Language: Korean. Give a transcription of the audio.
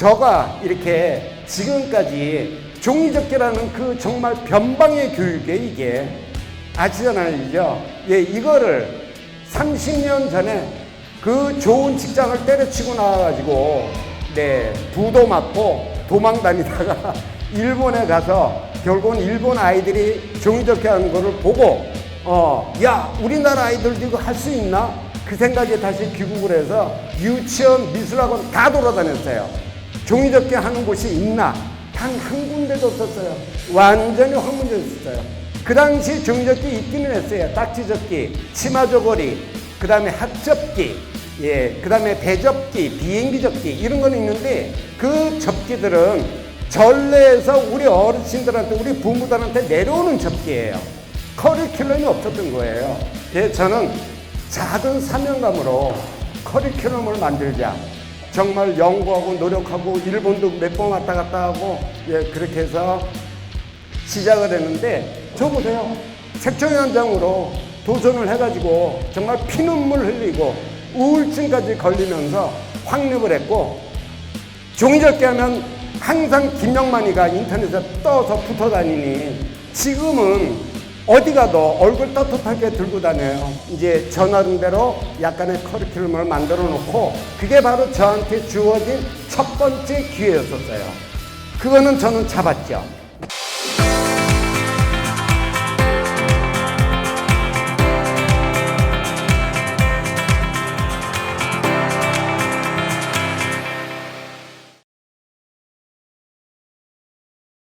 저가 이렇게 지금까지 종이접기라는 그 정말 변방의 교육에 이게 아시잖아요. 예, 이거를 30년 전에 그 좋은 직장을 때려치고 나와가지고 네, 부도 맞고 도망 다니다가 일본에 가서 결국은 일본 아이들이 종이접기 하는 거를 보고 어, 야, 우리나라 아이들도 이거 할 수 있나? 그 생각에 다시 귀국을 해서 유치원, 미술학원 다 돌아다녔어요. 종이접기 하는 곳이 있나? 단 한 군데도 없었어요. 완전히 황문제였어요. 그 당시 종이접기 있기는 했어요. 딱지접기, 치마저고리, 그 다음에 핫접기, 예, 그 다음에 배접기, 비행기 접기, 이런 건 있는데 그 접기들은 전래에서 우리 어르신들한테, 우리 부모들한테 내려오는 접기예요. 커리큘럼이 없었던 거예요. 예, 저는 작은 사명감으로 커리큘럼을 만들자. 정말 연구하고 노력하고 일본도 몇 번 왔다 갔다 하고 예, 그렇게 해서 시작을 했는데 저 보세요. 책정 현장으로 도전을 해가지고 정말 피눈물 흘리고 우울증까지 걸리면서 확립을 했고 종이접기 하면 항상 김영만이가 인터넷에 떠서 붙어 다니니 지금은 어디 가도 얼굴 떳떳하게 들고 다녀요. 이제 저 나름대로 약간의 커리큘럼을 만들어 놓고 그게 바로 저한테 주어진 첫 번째 기회였었어요. 그거는 저는 잡았죠.